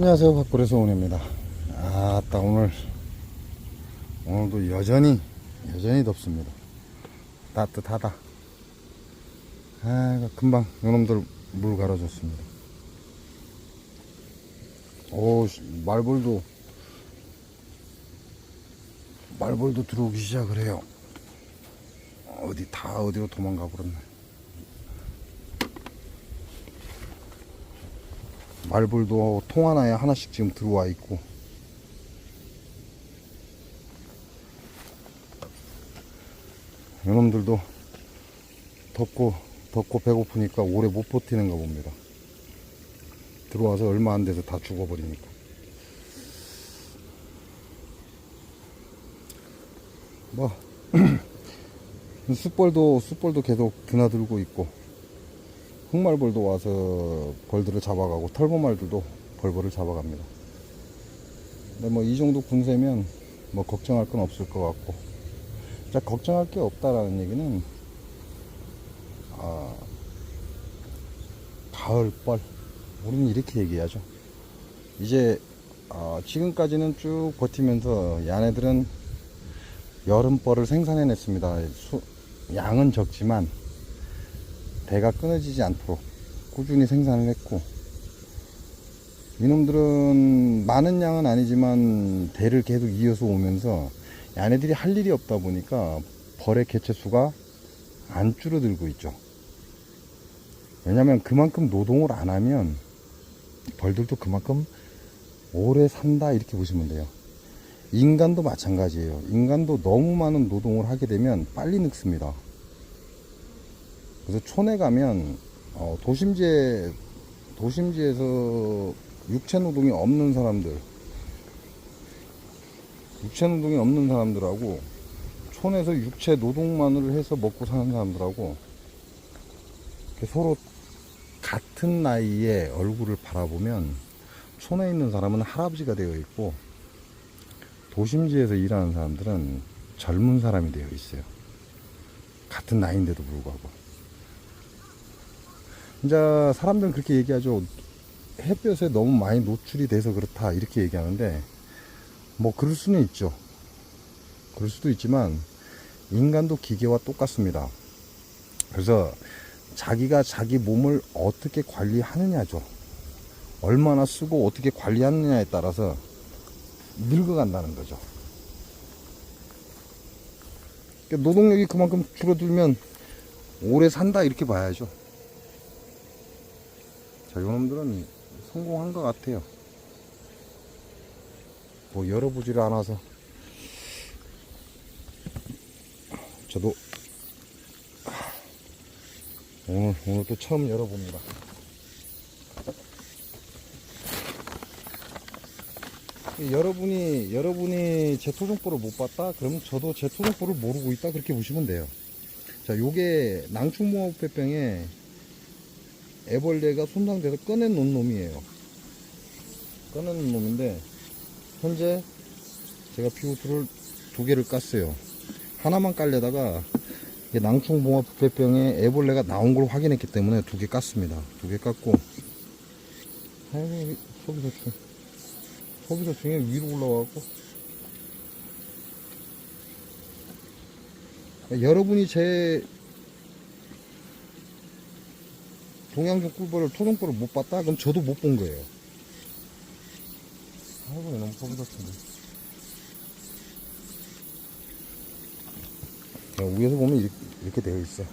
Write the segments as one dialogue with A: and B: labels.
A: 안녕하세요. 박구레 소원입니다. 아따 오늘 오늘도 여전히 여전히 덥습니다. 따뜻하다. 아 금방 요놈들 물 갈아줬습니다. 오 씨, 말벌도 말벌도 들어오기 시작을 해요. 어디 다 어디로 도망가 버렸네 말벌도 통 하나에 하나씩 지금 들어와 있고. 이놈들도 덥고 덥고 배고프니까 오래 못 버티는가 봅니다. 들어와서 얼마 안 돼서 다 죽어버리니까. 뭐 숯벌도 숯벌도 계속 드나들고 있고 흑말벌도 와서 벌들을 잡아가고 털보말들도 벌벌을 잡아갑니다. 근데 뭐 이 정도 군세면 뭐 걱정할 건 없을 것 같고 자 걱정할 게 없다라는 얘기는 아 가을벌 우리는 이렇게 얘기하죠. 이제 아, 지금까지는 쭉 버티면서 야네들은 여름벌을 생산해냈습니다. 수, 양은 적지만 배가 끊어지지 않도록 꾸준히 생산을 했고 이놈들은 많은 양은 아니지만 배를 계속 이어서 오면서 야네들이 할 일이 없다 보니까 벌의 개체 수가 안 줄어들고 있죠. 왜냐면 그만큼 노동을 안 하면 벌들도 그만큼 오래 산다 이렇게 보시면 돼요. 인간도 마찬가지예요. 인간도 너무 많은 노동을 하게 되면 빨리 늙습니다. 그래서 촌에 가면 어, 도심지에 도심지에서 육체 노동이 없는 사람들 육체 노동이 없는 사람들하고 촌에서 육체 노동만을 해서 먹고 사는 사람들하고 서로 같은 나이에 얼굴을 바라보면 촌에 있는 사람은 할아버지가 되어 있고 도심지에서 일하는 사람들은 젊은 사람이 되어 있어요. 같은 나이인데도 불구하고. 이제 사람들은 그렇게 얘기하죠. 햇볕에 너무 많이 노출이 돼서 그렇다 이렇게 얘기하는데 뭐 그럴 수는 있죠. 그럴 수도 있지만 인간도 기계와 똑같습니다. 그래서 자기가 자기 몸을 어떻게 관리하느냐죠. 얼마나 쓰고 어떻게 관리하느냐에 따라서 늙어간다는 거죠. 그러니까 노동력이 그만큼 줄어들면 오래 산다 이렇게 봐야죠. 자, 요놈들은 성공한 것 같아요. 뭐 열어보지를 않아서 저도 오늘 오늘 또 처음 열어봅니다. 여러분이 여러분이 제 토종포를 못 봤다? 그러면 저도 제 토종포를 모르고 있다 그렇게 보시면 돼요. 자, 요게 낭충모화폐병에 애벌레가 손상돼서 꺼내놓은 놈이에요. 꺼내놓은 놈인데 현재 제가 피우트를 두 개를 깠어요. 하나만 깔려다가 낭충봉화폐병에 애벌레가 나온 걸 확인했기 때문에 두 개 깠습니다. 두 개 깠고 아이고 소비자충 소비자충이 위로 올라와갖고 여러분이 제 동양종 꿀벌을 토종벌을 못 봤다? 그럼 저도 못 본 거예요. 아이고 너무 소비자충데 위에서 보면 이렇게, 이렇게 되어 있어.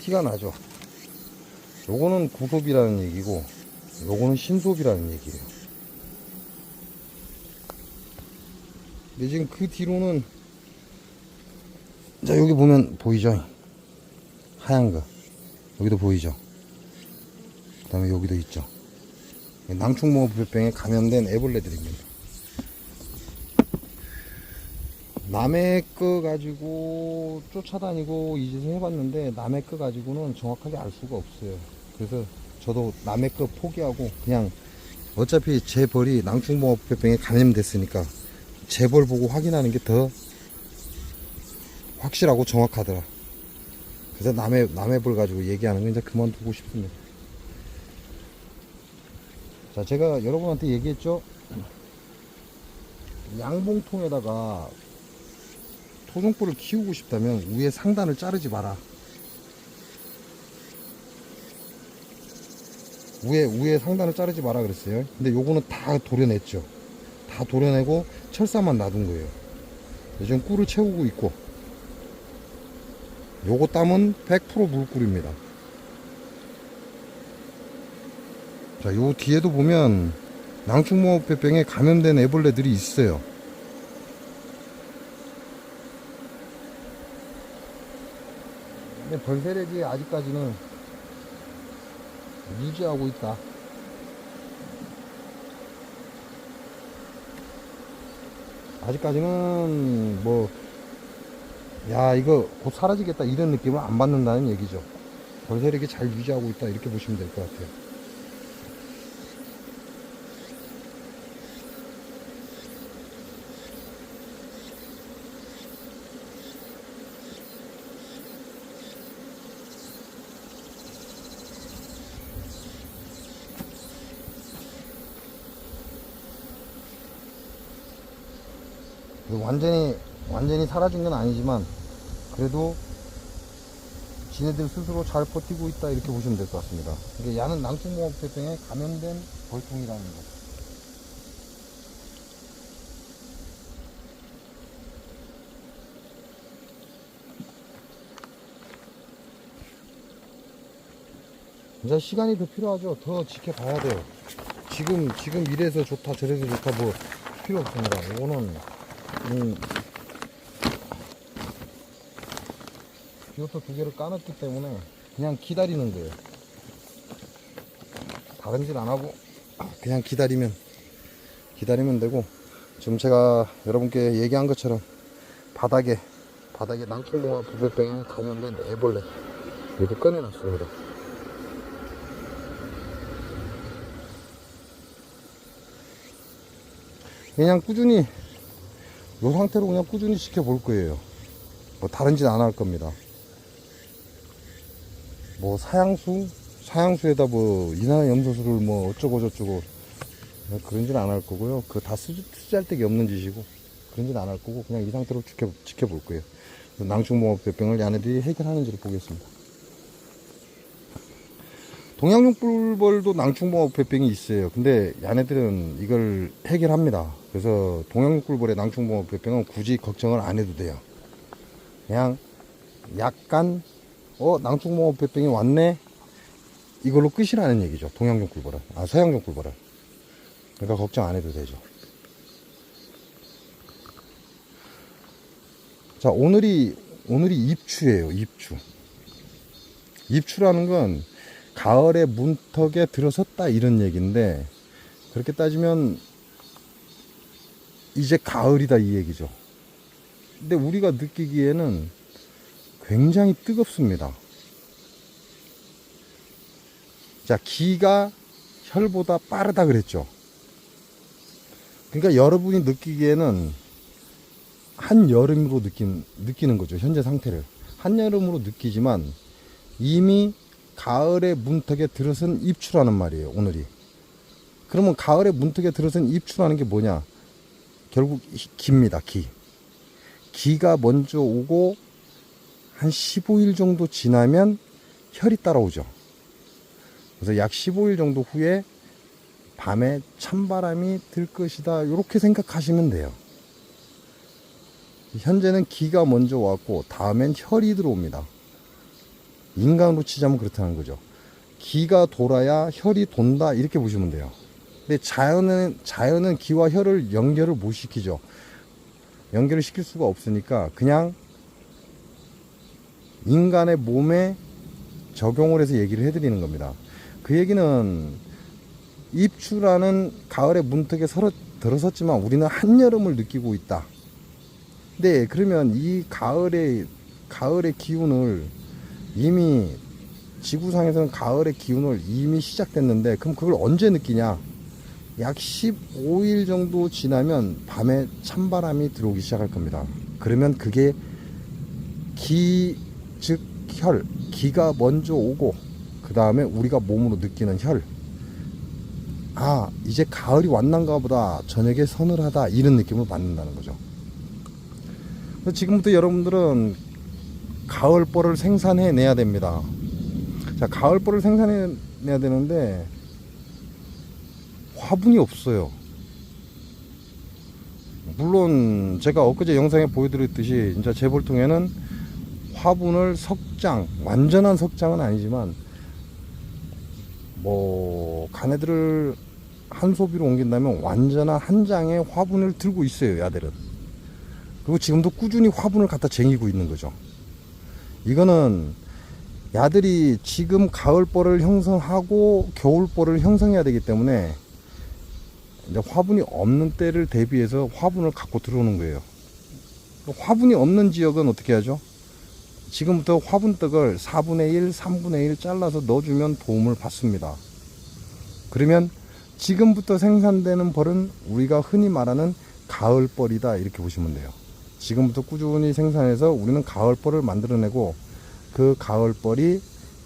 A: 티가 나죠. 요거는 구속이라는 얘기고, 요거는 신속이라는 얘기예요. 근데 지금 그 뒤로는, 자, 여기 보면 보이죠? 하얀 거. 여기도 보이죠? 그 다음에 여기도 있죠? 낭충모병에 감염된 애벌레들입니다. 남의 거 가지고 쫓아다니고 이 짓을 해봤는데 남의 거 가지고는 정확하게 알 수가 없어요. 그래서 저도 남의 거 포기하고 그냥 어차피 제 벌이 낭충봉합병에 감염됐으니까 제 벌 보고 확인하는 게 더 확실하고 정확하더라. 그래서 남의 남의 벌 가지고 얘기하는 거 이제 그만두고 싶습니다. 자, 제가 여러분한테 얘기했죠? 양봉통에다가 토종꿀을 키우고 싶다면 위에 상단을 자르지 마라. 위에, 위에 상단을 자르지 마라 그랬어요. 근데 요거는 다 도려냈죠. 다 도려내고 철사만 놔둔 거예요. 지금 꿀을 채우고 있고 요거 땀은 100% 물꿀입니다. 자, 요 뒤에도 보면 낭충모pe병에 감염된 애벌레들이 있어요. 근데 벌새래기 아직까지는 유지하고 있다. 아직까지는 뭐, 야, 이거 곧 사라지겠다 이런 느낌을 안 받는다는 얘기죠. 벌새래기 잘 유지하고 있다 이렇게 보시면 될 것 같아요. 완전히 완전히 사라진 건 아니지만 그래도 지네들 스스로 잘 버티고 있다 이렇게 보시면 될 것 같습니다. 이게 야는 낭충봉합병에 감염된 벌통이라는 거. 이제 시간이 더 필요하죠. 더 지켜봐야 돼요. 지금 지금 이래서 좋다 저래서 좋다 뭐 필요 없습니다. 이거는 음, 비오토 두 개를 까놨기 때문에 그냥 기다리는 거예요. 다른 짓안 하고 그냥 기다리면 기다리면 되고 지금 제가 여러분께 얘기한 것처럼 바닥에 바닥에 낭충봉화 부배병에 감염된 애벌레 이렇게 꺼내놨습니다. 그냥 꾸준히 이 상태로 그냥 꾸준히 지켜볼 거예요. 뭐 다른 짓 안 할 겁니다. 뭐 사양수 사양수에다 뭐 이나 염소수를 뭐 어쩌고 저쩌고 그런 짓안할 거고요. 그 다 쓰잘데기 데기 없는 짓이고 그런 짓안할 거고 그냥 이 상태로 지켜 지켜볼 거예요. 낭충봉합 병을 야네들이 해결하는지를 보겠습니다. 동양용 뿔벌도 낭충봉합 병이 있어요. 근데 야네들은 이걸 해결합니다. 그래서 동양용 뿔벌의 낭충봉합 병은 굳이 걱정을 안 해도 돼요. 그냥 약간 어 낭충봉합병이 왔네 이걸로 끝이라는 얘기죠. 동양용 꿀벌은 아 서양용 꿀벌은 그러니까 걱정 안 해도 되죠. 자 오늘이 오늘이 입추예요. 입추. 입추라는 건 가을에 문턱에 들어섰다 이런 얘기인데 그렇게 따지면 이제 가을이다 이 얘기죠. 근데 우리가 느끼기에는 굉장히 뜨겁습니다. 자, 기가 혈보다 빠르다 그랬죠. 그러니까 여러분이 느끼기에는 한여름으로 느낀, 느끼는 거죠. 현재 상태를. 한여름으로 느끼지만 이미 가을의 문턱에 들어선 입추라는 말이에요. 오늘이. 그러면 가을의 문턱에 들어선 입추라는 게 뭐냐? 결국 기입니다. 기. 기가 먼저 오고 한 15일 정도 지나면 혈이 따라오죠. 그래서 약 15일 정도 후에 밤에 찬바람이 들 것이다. 이렇게 생각하시면 돼요. 현재는 기가 먼저 왔고 다음엔 혈이 들어옵니다. 인간으로 치자면 그렇다는 거죠. 기가 돌아야 혈이 돈다 이렇게 보시면 돼요. 근데 자연은 자연은 기와 혈을 연결을 못 시키죠. 연결을 시킬 수가 없으니까 그냥 인간의 몸에 적용을 해서 얘기를 해드리는 겁니다. 그 얘기는 입추라는 가을의 문턱에 서러, 들어섰지만 우리는 한여름을 느끼고 있다. 네, 그러면 이 가을의, 가을의 기운을 이미 지구상에서는 가을의 기운을 이미 시작됐는데 그럼 그걸 언제 느끼냐? 약 15일 정도 지나면 밤에 찬바람이 들어오기 시작할 겁니다. 그러면 그게 기, 즉 혈, 기가 먼저 오고 그 다음에 우리가 몸으로 느끼는 혈. 아 이제 가을이 왔난가 보다. 저녁에 서늘하다. 이런 느낌을 받는다는 거죠. 지금부터 여러분들은 가을벌을 생산해 내야 됩니다. 자 가을벌을 생산해 내야 되는데 화분이 없어요. 물론 제가 엊그제 영상에 보여드렸듯이 진짜 제 볼통에는 화분을 석장 완전한 석장은 아니지만 뭐 가네들을 한 소비로 옮긴다면 완전한 한 장의 화분을 들고 있어요 야들은 그리고 지금도 꾸준히 화분을 갖다 쟁이고 있는 거죠 이거는 야들이 지금 가을벌을 형성하고 겨울벌을 형성해야 되기 때문에 이제 화분이 없는 때를 대비해서 화분을 갖고 들어오는 거예요. 화분이 없는 지역은 어떻게 하죠? 지금부터 화분떡을 4분의 1, 3분의 1 잘라서 넣어주면 도움을 받습니다. 그러면 지금부터 생산되는 벌은 우리가 흔히 말하는 가을벌이다 이렇게 보시면 돼요. 지금부터 꾸준히 생산해서 우리는 가을벌을 만들어내고 그 가을벌이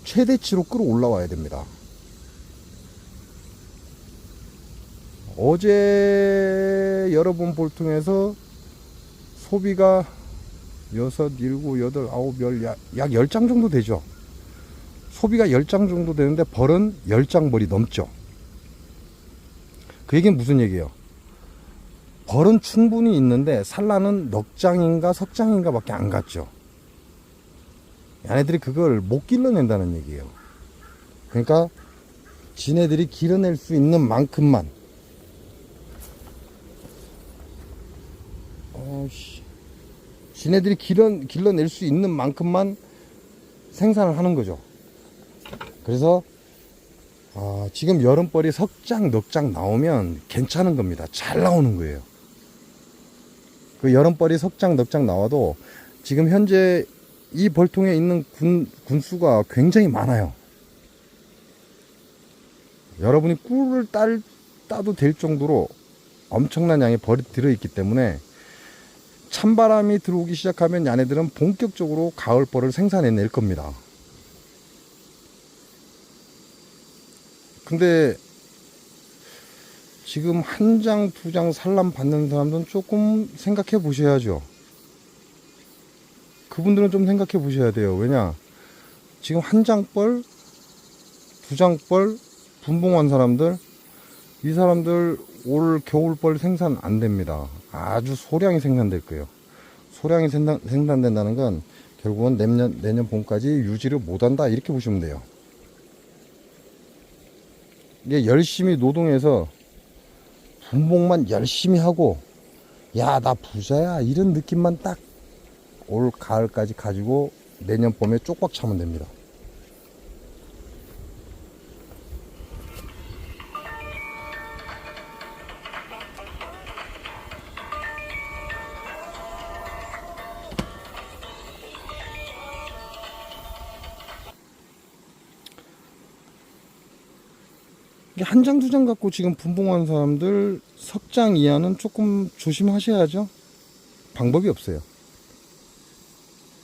A: 최대치로 끌어올라와야 됩니다. 어제 여러분 볼통에서 소비가 여섯, 일곱, 여덟, 아홉, 열, 약, 약 10장 정도 되죠. 소비가 10장 정도 되는데 벌은 10장 벌이 넘죠. 그 얘기는 무슨 얘기예요? 벌은 충분히 있는데 산란은 넉 장인가 석 장인가 밖에 안 갔죠. 얘네들이 그걸 못 길러낸다는 얘기예요. 그러니까 지네들이 길어낼 수 있는 만큼만 어씨 지네들이 길러, 길러낼 수 있는 만큼만 생산을 하는 거죠. 그래서 아, 지금 여름벌이 석장, 넉장 나오면 괜찮은 겁니다. 잘 나오는 거예요. 그 여름벌이 석장, 넉장 나와도 지금 현재 이 벌통에 있는 군, 군수가 굉장히 많아요. 여러분이 꿀을 딸, 따도 될 정도로 엄청난 양의 벌이 들어있기 때문에 찬바람이 들어오기 시작하면 얘네들은 본격적으로 가을벌을 생산해낼 겁니다. 근데 지금 한 장, 두 장 산란 받는 사람들은 조금 생각해 보셔야죠. 그분들은 좀 생각해 보셔야 돼요. 왜냐? 지금 한 장벌, 두 장벌, 분봉한 사람들, 이 사람들 올 겨울벌 생산 안 됩니다. 아주 소량이 생산될 거예요. 소량이 생산, 생산된다는 건 결국은 내년, 내년 봄까지 유지를 못 한다. 이렇게 보시면 돼요. 이게 열심히 노동해서 분봉만 열심히 하고, 야, 나 부자야. 이런 느낌만 딱 올 가을까지 가지고 내년 봄에 쪽박 차면 됩니다. 한 장, 두 장 갖고 지금 분봉하는 사람들 석 장 이하는 조금 조심하셔야죠. 방법이 없어요.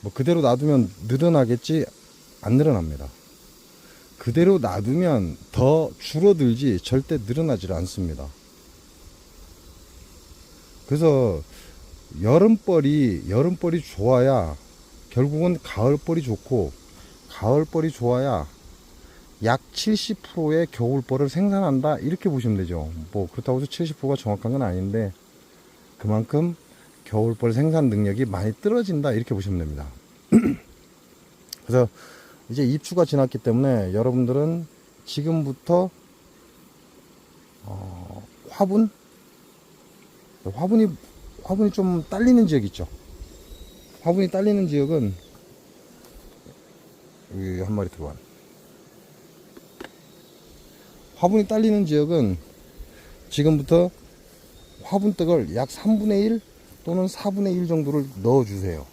A: 뭐 그대로 놔두면 늘어나겠지 안 늘어납니다. 그대로 놔두면 더 줄어들지 절대 늘어나질 않습니다. 그래서 여름벌이 여름벌이 좋아야 결국은 가을벌이 좋고 가을벌이 좋아야 약 70%의 겨울벌을 생산한다 이렇게 보시면 되죠. 뭐 그렇다고 해서 70%가 정확한 건 아닌데 그만큼 겨울벌 생산 능력이 많이 떨어진다 이렇게 보시면 됩니다. 그래서 이제 입추가 지났기 때문에 여러분들은 지금부터 어, 화분 화분이 화분이 좀 딸리는 지역 있죠. 화분이 딸리는 지역은 여기 한 마리 들어와. 화분이 딸리는 지역은 지금부터 화분떡을 약 3분의 1 또는 4분의 1 정도를 넣어 주세요.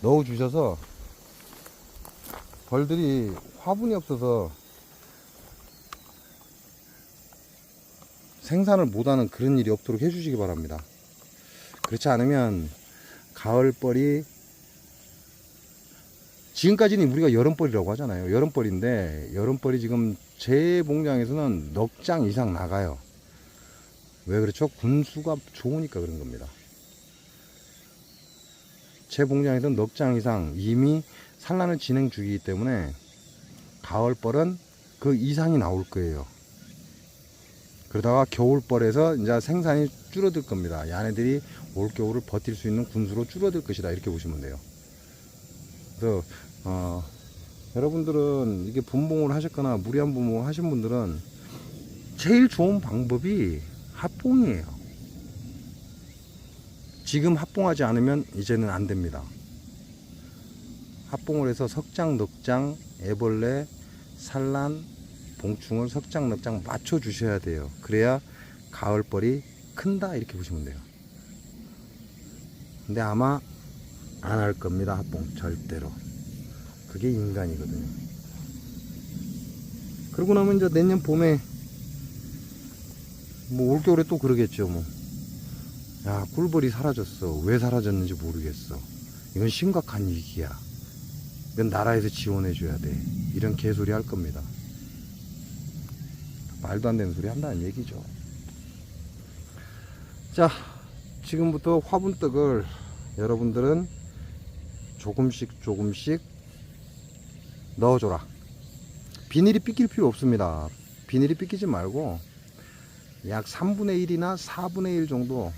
A: 넣어 주셔서 벌들이 화분이 없어서 생산을 못하는 그런 일이 없도록 해주시기 바랍니다. 그렇지 않으면 가을벌이 지금까지는 우리가 여름벌이라고 하잖아요. 여름벌인데 여름벌이 지금 제 봉장에서는 넉 장 이상 나가요. 왜 그렇죠? 군수가 좋으니까 그런 겁니다. 제 봉장에서는 넉 장 이상 이미 산란을 진행 중이기 때문에 가을벌은 그 이상이 나올 거예요. 그러다가 겨울벌에서 이제 생산이 줄어들 겁니다. 야네들이 올겨울을 버틸 수 있는 군수로 줄어들 것이다. 이렇게 보시면 돼요. 그래서, 어, 여러분들은 이게 분봉을 하셨거나 무리한 분봉을 하신 분들은 제일 좋은 방법이 합봉이에요. 지금 합봉하지 않으면 이제는 안 됩니다. 합봉을 해서 석장, 넉장, 애벌레, 산란, 봉충을 석장, 넉장 맞춰 주셔야 돼요. 그래야 가을벌이 큰다 이렇게 보시면 돼요. 근데 아마 안 할 겁니다. 합봉 절대로. 그게 인간이거든요. 그러고 나면 이제 내년 봄에 뭐 올겨울에 또 그러겠죠 뭐. 야 꿀벌이 사라졌어. 왜 사라졌는지 모르겠어. 이건 심각한 위기야. 이건 나라에서 지원해 줘야 돼. 이런 개소리 할 겁니다. 말도 안 되는 소리 한다는 얘기죠. 자, 지금부터 화분떡을 여러분들은 조금씩 조금씩 넣어줘라. 비닐이 삐낄 필요 없습니다. 비닐이 삐끼지 말고 약 3분의 1이나 4분의 1 정도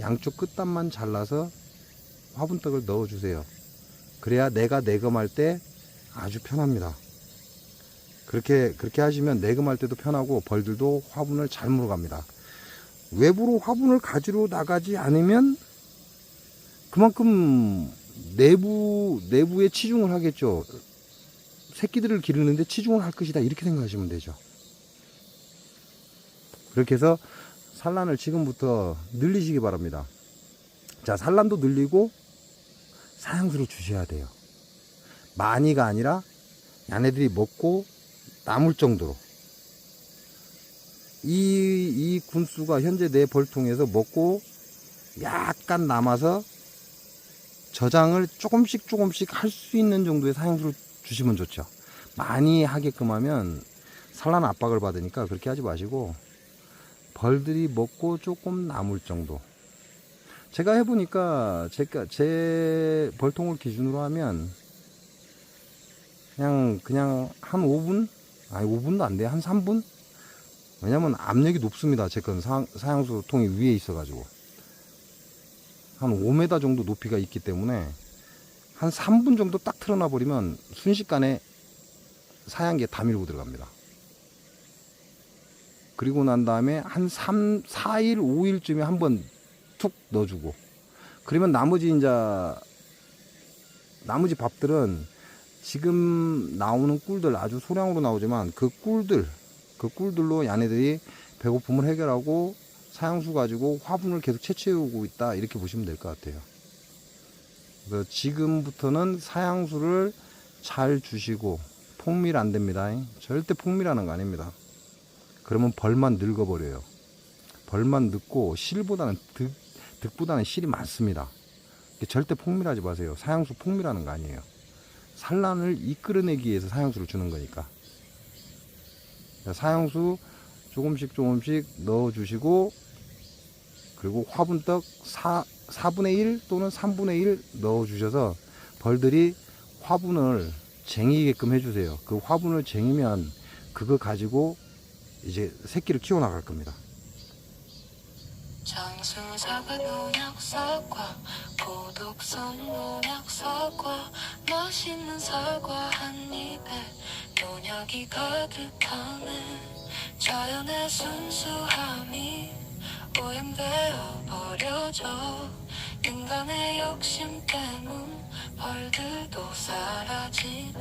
A: 양쪽 끝단만 잘라서 화분떡을 넣어주세요. 그래야 내가 내검할 때 아주 편합니다. 그렇게 그렇게 하시면 내금할 때도 편하고 벌들도 화분을 잘 물어갑니다. 외부로 화분을 가지러 나가지 않으면 그만큼 내부 내부에 치중을 하겠죠. 새끼들을 기르는데 치중을 할 것이다 이렇게 생각하시면 되죠. 그렇게 해서 산란을 지금부터 늘리시기 바랍니다. 자 산란도 늘리고 사양수를 주셔야 돼요. 많이가 아니라 야네들이 먹고 남을 정도로 이, 이 군수가 현재 내 벌통에서 먹고 약간 남아서 저장을 조금씩 조금씩 할 수 있는 정도의 사용수를 주시면 좋죠. 많이 하게끔 하면 산란 압박을 받으니까 그렇게 하지 마시고 벌들이 먹고 조금 남을 정도. 제가 해보니까 제가 제 벌통을 기준으로 하면 그냥 그냥 한 5분 아니 5분도 안 돼. 한 3분? 왜냐면 압력이 높습니다. 제 건 사양수 통이 위에 있어 가지고 한 5m 정도 높이가 있기 때문에 한 3분 정도 딱 틀어놔 버리면 순식간에 사양기에 다 밀고 들어갑니다. 그리고 난 다음에 한 3, 4일, 5일쯤에 한번 툭 넣어주고 그러면 나머지 이제 나머지 밥들은 지금 나오는 꿀들 아주 소량으로 나오지만 그 꿀들 그 꿀들로 야네들이 배고픔을 해결하고 사양수 가지고 화분을 계속 채취해오고 있다 이렇게 보시면 될 것 같아요. 그래서 지금부터는 사양수를 잘 주시고 폭밀 안 됩니다. 절대 폭밀하는 거 아닙니다. 그러면 벌만 늙어버려요. 벌만 늙고 실보다는 득, 득보다는 실이 많습니다. 절대 폭밀하지 마세요. 사양수 폭밀하는 거 아니에요. 산란을 이끌어내기 위해서 사양수를 주는 거니까. 사양수 조금씩 조금씩 넣어주시고, 그리고 화분떡 4, 4분의 1 또는 3분의 1 넣어주셔서 벌들이 화분을 쟁이게끔 해주세요. 그 화분을 쟁이면 그거 가지고 이제 새끼를 키워나갈 겁니다.
B: 장수사과 농약사과 고독성 농약사과 맛있는 사과 한 입에 농약이 가득하네 자연의 오염되어 버려져. 인간의 욕심 때문 벌들도 사라지네.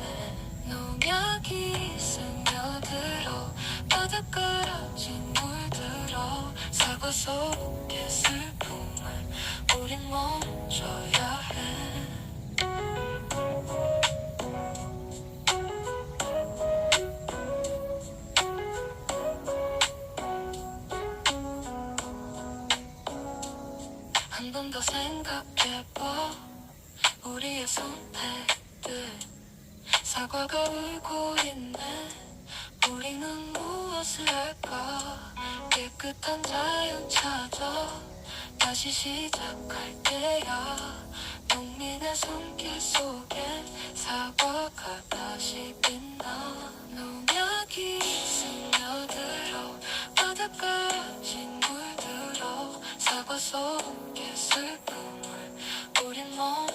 B: 농약이 스며들어 바닷가라진 물들어 사과 속의 슬픔을 우린 멈춰야 해 더 생각해봐. 우리의 선택들. 사과가 울고 있네. 무엇을 할까? 깨끗한 자연 찾아. 다시 시작할게야. 농민의 손길 속에 사과가 다시 빛나. 농약이 스며들어 물들어 사과 속의 슬픔을 우린 멈